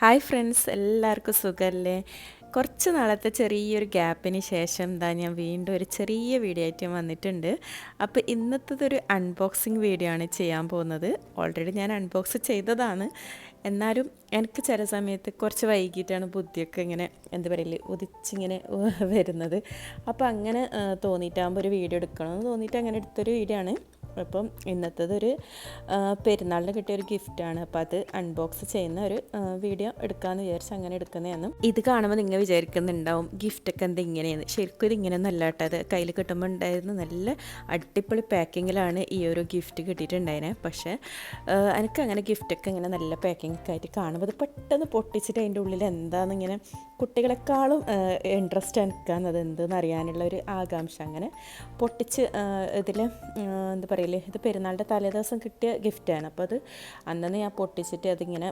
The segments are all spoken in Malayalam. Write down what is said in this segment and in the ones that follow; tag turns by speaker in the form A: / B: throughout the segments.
A: ഹായ് ഫ്രണ്ട്സ് എല്ലാവർക്കും സുഖമല്ലേ കുറച്ച് നാളത്തെ ചെറിയൊരു ഗ്യാപ്പിന് ശേഷം എന്താ ഞാൻ വീണ്ടും ഒരു ചെറിയ വീഡിയോ ആയിട്ട് വന്നിട്ടുണ്ട്. അപ്പോൾ ഇന്നത്തതൊരു അൺബോക്സിങ് വീഡിയോ ആണ് ചെയ്യാൻ പോകുന്നത്. ഓൾറെഡി ഞാൻ അൺബോക്സ് ചെയ്തതാണ്. എന്നാലും എനിക്ക് ചില സമയത്ത് കുറച്ച് വൈകിട്ടാണ് ബുദ്ധിയൊക്കെ ഇങ്ങനെ എന്താ പറയില്ലേ ഉദിച്ചിങ്ങനെ വരുന്നത്. അപ്പോൾ അങ്ങനെ തോന്നിയിട്ടാകുമ്പോൾ ഒരു വീഡിയോ എടുക്കണമെന്ന് തോന്നിയിട്ട് അങ്ങനെ എടുത്തൊരു വീഡിയോ ആണ്. അപ്പം ഇന്നത്തതൊരു പെരുന്നാളിന് കിട്ടിയ ഒരു ഗിഫ്റ്റാണ്. അപ്പോൾ അത് അൺബോക്സ് ചെയ്യുന്ന ഒരു വീഡിയോ എടുക്കാമെന്ന് വിചാരിച്ച് അങ്ങനെ എടുക്കുന്നതാണ്. ഇത് കാണുമ്പോൾ നിങ്ങൾ വിചാരിക്കുന്നുണ്ടാവും ഗിഫ്റ്റൊക്കെ എന്താ ഇങ്ങനെയാണ് ശരിക്കും ഇത് ഇങ്ങനെയൊന്നും അല്ല കേട്ടോ അത്. കയ്യിൽ കിട്ടുമ്പോൾ ഉണ്ടായിരുന്നു നല്ല അടിപൊളി പാക്കിങ്ങിലാണ് ഈ ഒരു ഗിഫ്റ്റ് കിട്ടിയിട്ടുണ്ടായിരുന്നത് പക്ഷേ എനിക്ക് അങ്ങനെ ഗിഫ്റ്റൊക്കെ ഇങ്ങനെ നല്ല പാക്കിംഗ് ഒക്കെ ആയിട്ട് കാണുമ്പോൾ അത് പെട്ടെന്ന് പൊട്ടിച്ചിട്ട് അതിന്റെ ഉള്ളിൽ എന്താണെന്ന് ഇങ്ങനെ കുട്ടികളെക്കാളും ഇൻട്രസ്റ്റ് എനിക്കാന്നത് എന്തെന്ന് അറിയാനുള്ള ഒരു ആകാംക്ഷ. അങ്ങനെ പൊട്ടിച്ച് ഇതിൽ എന്താ പറയില്ലേ? ഇത് പെരുന്നാളിന്റെ തലേദിവസം കിട്ടിയ ഗിഫ്റ്റാണ് അപ്പോൾ അത് അന്നന്ന് ഞാൻ പൊട്ടിച്ചിട്ട് അതിങ്ങനെ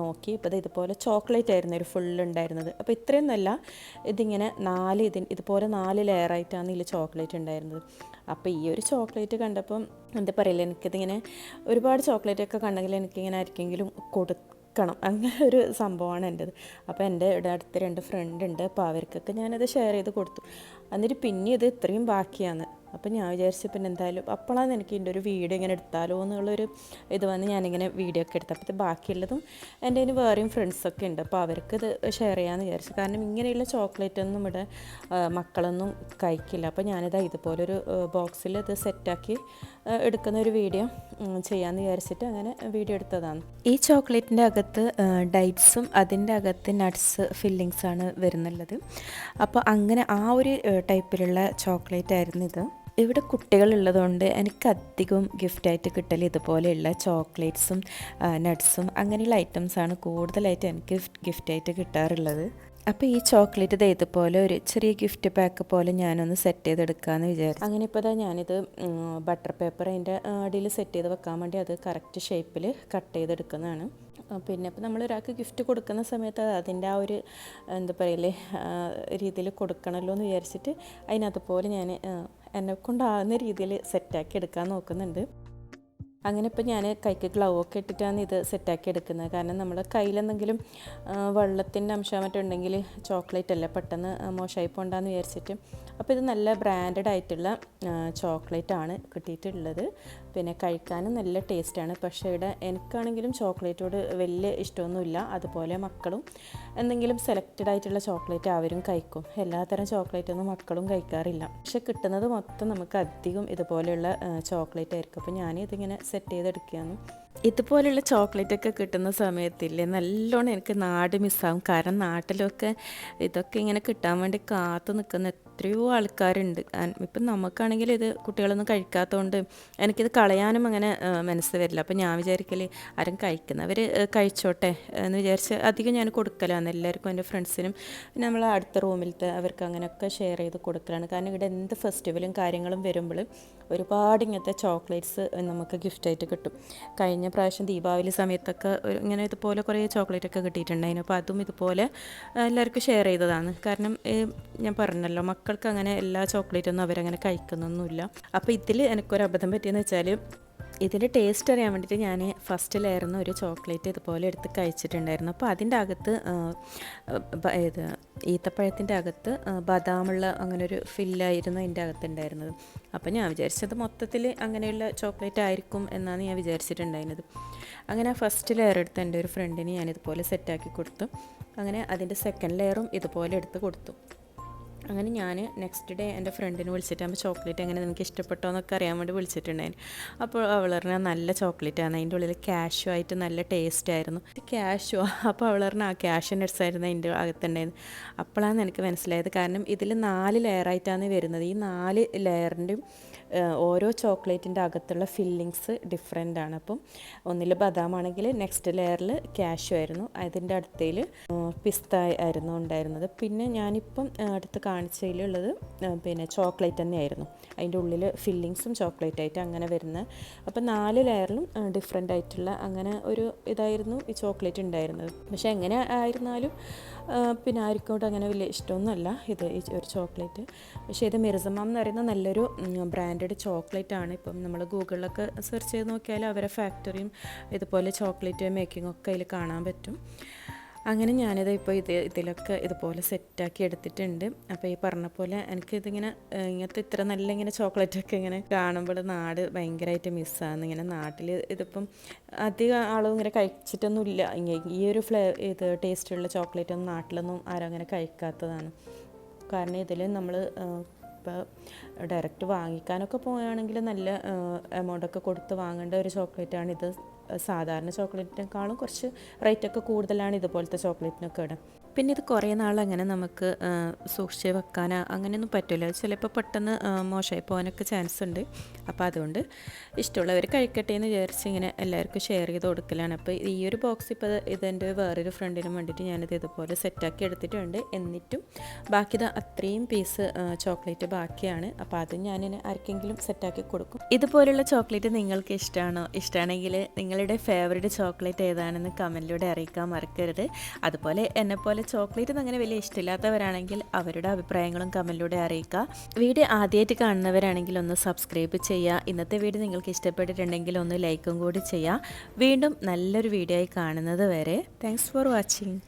A: നോക്കി. അപ്പോൾ ഇത് ഇതുപോലെ ചോക്ലേറ്റ് ആയിരുന്നു ഒരു ഫുൾ ഉണ്ടായിരുന്നത്. അപ്പോൾ ഇത്രയൊന്നുമല്ല ഇതിങ്ങനെ നാല് ഇതി ഇതുപോലെ നാല് ലെയറായിട്ടാണ് ഇതിൽ ചോക്ലേറ്റ് ഉണ്ടായിരുന്നത്. അപ്പോൾ ഈ ഒരു ചോക്ലേറ്റ് കണ്ടപ്പം എന്താ പറയില്ല? എനിക്കിതിങ്ങനെ ഒരുപാട് ചോക്ലേറ്റ് ഒക്കെ കണ്ടെങ്കിൽ എനിക്കിങ്ങനെ ആർക്കെങ്കിലും കൊടുക്കണം. അങ്ങനെ ഒരു സംഭവമാണ് എന്റെത്. അപ്പോൾ എന്റെ ഇവിടെ അടുത്ത് രണ്ട് ഫ്രണ്ട് ഉണ്ട്. അപ്പോൾ അവർക്കൊക്കെ ഞാനത് ഷെയർ ചെയ്ത് കൊടുത്തു. എന്നിട്ട് പിന്നെ ഇത് ഇത്രയും ബാക്കിയാണ്. അപ്പോൾ ഞാൻ വിചാരിച്ചു പിന്നെ എന്തായാലും അപ്പോഴാണ് എനിക്ക് ഇതിന്റെ ഒരു വീഡിയോ ഇങ്ങനെ എടുത്താലോ എന്നുള്ളൊരു ഇത് വന്ന് ഞാനിങ്ങനെ വീഡിയോ ഒക്കെ എടുത്തു അപ്പോൾ ബാക്കിയുള്ളതും എന്റെ അതിന് വേറെയും ഫ്രണ്ട്സൊക്കെ ഉണ്ട്. അപ്പോൾ അവർക്ക് ഇത് ഷെയർ ചെയ്യാമെന്ന് വിചാരിച്ചു. കാരണം ഇങ്ങനെയുള്ള ചോക്ലേറ്റ് ഒന്നും ഇവിടെ മക്കളൊന്നും കഴിക്കില്ല. അപ്പോൾ ഞാനിത് ഇതുപോലൊരു ബോക്സിൽ ഇത് സെറ്റാക്കി എടുക്കുന്ന ഒരു വീഡിയോ ചെയ്യാമെന്ന് വിചാരിച്ചിട്ട് അങ്ങനെ വീഡിയോ എടുത്തതാണ്. ഈ ചോക്ലേറ്റിന്റെ അകത്ത് ഡൈറ്റ്സും അതിന്റെ അകത്ത് നട്ട്സ് ഫില്ലിങ്സാണ് വരുന്നുള്ളത്. അപ്പോൾ അങ്ങനെ ആ ഒരു ടൈപ്പിലുള്ള ചോക്ലേറ്റ് ആയിരുന്നു ഇത്. ഇവിടെ കുട്ടികളുള്ളതുകൊണ്ട് എനിക്ക് അധികം ഗിഫ്റ്റായിട്ട് കിട്ടൽ ഇതുപോലെയുള്ള ചോക്ലേറ്റ്സും നട്ട്സും അങ്ങനെയുള്ള ഐറ്റംസാണ് കൂടുതലായിട്ട് എനിക്ക് ഗിഫ്റ്റായിട്ട് കിട്ടാറുള്ളത്. അപ്പോൾ ഈ ചോക്ലേറ്റ് ഇത് ഇതുപോലെ ഒരു ചെറിയ ഗിഫ്റ്റ് പാക്ക് പോലെ ഞാനൊന്ന് സെറ്റ് ചെയ്തെടുക്കാമെന്ന് വിചാരിച്ചു. അങ്ങനെ ഇപ്പോൾ ഇതാ ഞാനിത് ബട്ടർ പേപ്പർ അതിന്റെ അടിയിൽ സെറ്റ് ചെയ്ത് വെക്കാൻ വേണ്ടി അത് കറക്റ്റ് ഷേപ്പിൽ കട്ട് ചെയ്തെടുക്കുന്നതാണ്. പിന്നെ ഇപ്പോൾ നമ്മൾ ഒരാൾക്ക് ഗിഫ്റ്റ് കൊടുക്കുന്ന സമയത്ത് അത് അതിന്റെ ആ ഒരു എന്താ പറയല്ലേ രീതിയിൽ കൊടുക്കണമല്ലോ എന്ന് വിചാരിച്ചിട്ട് അതിനതുപോലെ ഞാൻ എന്നെ കൊണ്ടാകുന്ന രീതിയിൽ സെറ്റാക്കി എടുക്കാൻ നോക്കുന്നുണ്ട്. അങ്ങനെ ഇപ്പോൾ ഞാൻ കൈക്ക് ഗ്ലൗ ഒക്കെ ഇട്ടിട്ടാണ് ഇത് സെറ്റാക്കി എടുക്കുന്നത്. കാരണം നമ്മൾ കയ്യിലെന്തെങ്കിലും വെള്ളത്തിന്റെ അംശം മറ്റുണ്ടെങ്കിൽ ചോക്ലേറ്റ് അല്ലേ പെട്ടെന്ന് മോശമായി പോണ്ടാന്ന് വിചാരിച്ചിട്ട്. അപ്പോൾ ഇത് നല്ല ബ്രാൻഡഡ് ആയിട്ടുള്ള ചോക്ലേറ്റ് ആണ് കിട്ടിയിട്ടുള്ളത്. പിന്നെ കഴിക്കാനും നല്ല ടേസ്റ്റാണ് പക്ഷേ ഇവിടെ എനിക്കാണെങ്കിലും ചോക്ലേറ്റോട് വലിയ ഇഷ്ടമൊന്നുമില്ല. അതുപോലെ മക്കളും എന്തെങ്കിലും സെലക്റ്റഡ് ആയിട്ടുള്ള ചോക്ലേറ്റ് അവരും കഴിക്കും. എല്ലാത്തരം ചോക്ലേറ്റ് ഒന്നും മക്കളും കഴിക്കാറില്ല. പക്ഷെ കിട്ടുന്നത് മൊത്തം നമുക്ക് അധികം ഇതുപോലെയുള്ള ചോക്ലേറ്റ് ആയിരിക്കും. അപ്പോൾ ഞാൻ ഇതിങ്ങനെ സെറ്റ് ചെയ്തെടുക്കുകയാണ്. ഇതുപോലെയുള്ള ചോക്ലേറ്റ് ഒക്കെ കിട്ടുന്ന സമയത്തില്ലേ നല്ലോണം എനിക്ക് നാട് മിസ്സാവും കാരണം നാട്ടിലൊക്കെ ഇതൊക്കെ ഇങ്ങനെ കിട്ടാൻ വേണ്ടി കാത്തു നിൽക്കുന്ന എത്രയോ ആൾക്കാരുണ്ട്. ഇപ്പം നമുക്കാണെങ്കിൽ ഇത് കുട്ടികളൊന്നും കഴിക്കാത്തതുകൊണ്ട് എനിക്കിത് കളയാനും അങ്ങനെ മനസ്സ് വരില്ല. അപ്പം ഞാൻ വിചാരിക്കൽ ആരും കഴിക്കുന്നവർ കഴിച്ചോട്ടെ എന്ന് വിചാരിച്ച് അധികം ഞാൻ കൊടുക്കലാണ്. എല്ലാവർക്കും എന്റെ ഫ്രണ്ട്സിനും പിന്നെ നമ്മൾ അടുത്ത റൂമിലത്തെ അവർക്ക് അങ്ങനെയൊക്കെ ഷെയർ ചെയ്ത് കൊടുക്കലാണ്. കാരണം ഇവിടെ എന്ത് ഫെസ്റ്റിവലും കാര്യങ്ങളും വരുമ്പോൾ ഒരുപാട് ഇങ്ങനത്തെ ചോക്ലേറ്റ്സ് നമുക്ക് ഗിഫ്റ്റായിട്ട് കിട്ടും. കഴിഞ്ഞ പ്രാവശ്യം ദീപാവലി സമയത്തൊക്കെ ഇങ്ങനെ ഇതുപോലെ കുറേ ചോക്ലേറ്റ് ഒക്കെ കിട്ടിയിട്ടുണ്ടായിരുന്നു. അപ്പോൾ അതും ഇതുപോലെ എല്ലാവർക്കും ഷെയർ ചെയ്തതാണ്. കാരണം ഞാൻ പറഞ്ഞല്ലോ മക്കൾക്ക് അങ്ങനെ എല്ലാ ചോക്ലേറ്റൊന്നും അവരങ്ങനെ കഴിക്കുന്നൊന്നുമില്ല. അപ്പോൾ ഇതിൽ എനിക്കൊരു അബദ്ധം പറ്റിയെന്ന് വെച്ചാൽ ഇതിന്റെ ടേസ്റ്റ് അറിയാൻ വേണ്ടിയിട്ട് ഞാൻ ഫസ്റ്റ് ലെയർന്ന് ഒരു ചോക്ലേറ്റ് ഇതുപോലെ എടുത്ത് കഴിച്ചിട്ടുണ്ടായിരുന്നു. അപ്പോൾ അതിന്റെ അകത്ത് ഇത് ഈത്തപ്പഴത്തിന്റെ അകത്ത് ബദാമുള്ള അങ്ങനെ ഒരു ഫില്ലായിരുന്നു അതിന്റെ അകത്തുണ്ടായിരുന്നത്. അപ്പോൾ ഞാൻ വിചാരിച്ചത് മൊത്തത്തിൽ അങ്ങനെയുള്ള ചോക്ലേറ്റ് ആയിരിക്കും എന്നാണ് ഞാൻ വിചാരിച്ചിട്ടുണ്ടായിരുന്നത്. അങ്ങനെ ഫസ്റ്റ് ലെയർ എടുത്ത് എന്റെ ഒരു ഫ്രണ്ടിന് ഞാനിതുപോലെ സെറ്റാക്കി കൊടുത്തു. അങ്ങനെ അതിന്റെ സെക്കൻഡ് ലെയറും ഇതുപോലെ എടുത്ത് കൊടുത്തു. അങ്ങനെ ഞാൻ നെക്സ്റ്റ് ഡേ എന്റെ ഫ്രണ്ടിനെ വിളിച്ചിട്ട് ചോക്ലേറ്റ് എങ്ങനെ നിനക്ക് ഇഷ്ടപ്പെട്ടോ എന്നൊക്കെ അറിയാൻ വേണ്ടി വിളിച്ചിട്ടുണ്ടായിരുന്നു അപ്പോൾ അവൾ പറഞ്ഞാൽ നല്ല ചോക്ലേറ്റ് ആണ്. അതിന്റെ ഉള്ളിൽ ക്യാഷു ആയിട്ട് നല്ല ടേസ്റ്റ് ആയിരുന്നു. ക്യാഷു അപ്പോൾ അവൾ പറഞ്ഞാൽ ആ ക്യാഷ് നട്ട്സ് ആയിരുന്നു അതിന്റെ അകത്തുണ്ടായിരുന്നു അപ്പോഴാണ് എനിക്ക് മനസ്സിലായത്. കാരണം ഇതിൽ നാല് ലെയറായിട്ടാണ് വരുന്നത്. ഈ നാല് ലെയറിന്റെയും ഓരോ ചോക്ലേറ്റിന്റെ അകത്തുള്ള ഫില്ലിങ്സ് ഡിഫറെന്റ് ആണ്. അപ്പം ഒന്നിൽ ബദാമാണെങ്കിൽ നെക്സ്റ്റ് ലെയറിൽ ക്യാഷു ആയിരുന്നു. അതിന്റെ അടുത്തേൽ പിസ്ത ആയിരുന്നു ഉണ്ടായിരുന്നത്. പിന്നെ ഞാനിപ്പം അടുത്ത് കാണിച്ചതിലുള്ളത് പിന്നെ ചോക്ലേറ്റ് തന്നെയായിരുന്നു. അതിന്റെ ഉള്ളിൽ ഫില്ലിങ്സും ചോക്ലേറ്റ് ആയിട്ട് അങ്ങനെ വരുന്ന അപ്പം നാല് ലെയറിലും ഡിഫറെന്റ് ആയിട്ടുള്ള അങ്ങനെ ഒരു ഇതായിരുന്നു ഈ ചോക്ലേറ്റ് ഉണ്ടായിരുന്നത്. പക്ഷേ എങ്ങനെ ആയിരുന്നാലും പിന്നെ ആർക്കോട്ട് അങ്ങനെ വലിയ ഇഷ്ടമൊന്നുമല്ല ഇത് ഈ ഒരു ചോക്ലേറ്റ്. പക്ഷേ ഇത് മിർസമാം എന്ന് പറയുന്ന നല്ലൊരു ബ്രാൻഡഡ് ചോക്ലേറ്റ് ആണ് ഇപ്പം നമ്മൾ ഗൂഗിളിലൊക്കെ സെർച്ച് ചെയ്ത് നോക്കിയാൽ അവരെ ഫാക്ടറിയും ഇതുപോലെ ചോക്ലേറ്റ് മേക്കിംഗ് ഒക്കെ അതിൽ കാണാൻ പറ്റും. അങ്ങനെ ഞാനിത് ഇപ്പോൾ ഇത് ഇതിലൊക്കെ ഇതുപോലെ സെറ്റാക്കി എടുത്തിട്ടുണ്ട്. അപ്പോൾ ഈ പറഞ്ഞ പോലെ എനിക്കിതിങ്ങനെ ഇങ്ങനത്തെ ഇത്ര നല്ല ഇങ്ങനെ ചോക്ലേറ്റൊക്കെ ഇങ്ങനെ കാണുമ്പോൾ നാട് ഭയങ്കരമായിട്ട് മിസ്സാകുന്നു ഇങ്ങനെ നാട്ടിൽ ഇതിപ്പം അധികം ആളും ഇങ്ങനെ കഴിച്ചിട്ടൊന്നുമില്ല ഈ ഒരു ഫ്ലേ ഇത് ടേസ്റ്റുള്ള ചോക്ലേറ്റ് ഒന്നും നാട്ടിലൊന്നും ആരും അങ്ങനെ കഴിക്കാത്തതാണ്. കാരണം ഇതിൽ നമ്മൾ ഇപ്പോൾ ഡയറക്റ്റ് വാങ്ങിക്കാനൊക്കെ പോവുകയാണെങ്കിൽ നല്ല എമൗണ്ടൊക്കെ കൊടുത്ത് വാങ്ങേണ്ട ഒരു ചോക്ലേറ്റാണ് ഇത്. സാധാരണ ചോക്ലേറ്റിനേക്കാളും കുറച്ച് റേറ്റൊക്കെ കൂടുതലാണ് ഇതുപോലത്തെ ചോക്ലേറ്റിനൊക്കെ ഇവിടെ. പിന്നെ ഇത് കുറേ നാൾ അങ്ങനെ നമുക്ക് സൂക്ഷിച്ച് വെക്കാൻ അങ്ങനെയൊന്നും പറ്റില്ല ചിലപ്പോൾ പെട്ടെന്ന് മോശമായി പോകാനൊക്കെ ചാൻസ് ഉണ്ട് അപ്പോൾ അതുകൊണ്ട് ഇഷ്ടമുള്ളവർ കഴിക്കട്ടെ എന്ന് വിചാരിച്ച് ഇങ്ങനെ എല്ലാവർക്കും ഷെയർ ചെയ്ത് കൊടുക്കലാണ്. അപ്പോൾ ഈ ഒരു ബോക്സ് ഇപ്പോൾ ഇതെന്റെ വേറൊരു ഫ്രണ്ടിനും വേണ്ടിയിട്ട് ഞാനിത് ഇതുപോലെ സെറ്റാക്കി എടുത്തിട്ടുണ്ട്. എന്നിട്ടും ബാക്കി ഇത് അത്രയും പീസ് ചോക്ലേറ്റ് ബാക്കിയാണ്. അപ്പോൾ അത് ഞാനിന് ആർക്കെങ്കിലും സെറ്റാക്കി കൊടുക്കും. ഇതുപോലുള്ള ചോക്ലേറ്റ് നിങ്ങൾക്ക് ഇഷ്ടമാണോ? ഇഷ്ടമാണെങ്കിൽ നിങ്ങളുടെ ഫേവറേറ്റ് ചോക്ലേറ്റ് ഏതാണെന്ന് കമന്റിലൂടെ അറിയിക്കാൻ മറക്കരുത്. അതുപോലെ എന്നെപ്പോലെ ചോക്ലേറ്റ് ഒന്നും അങ്ങനെ വലിയ ഇഷ്ടമില്ലാത്തവരാണെങ്കിൽ അവരുടെ അഭിപ്രായങ്ങളും കമന്റിലൂടെ അറിയിക്കുക. വീഡിയോ ആദ്യമായിട്ട് കാണുന്നവരാണെങ്കിൽ ഒന്ന് സബ്സ്ക്രൈബ് ചെയ്യുക. ഇന്നത്തെ വീഡിയോ നിങ്ങൾക്ക് ഇഷ്ടപ്പെട്ടിട്ടുണ്ടെങ്കിൽ ഒന്ന് ലൈക്കും കൂടി ചെയ്യുക. വീണ്ടും നല്ലൊരു വീഡിയോ ആയി കാണുന്നത് വരെ. Thanks for watching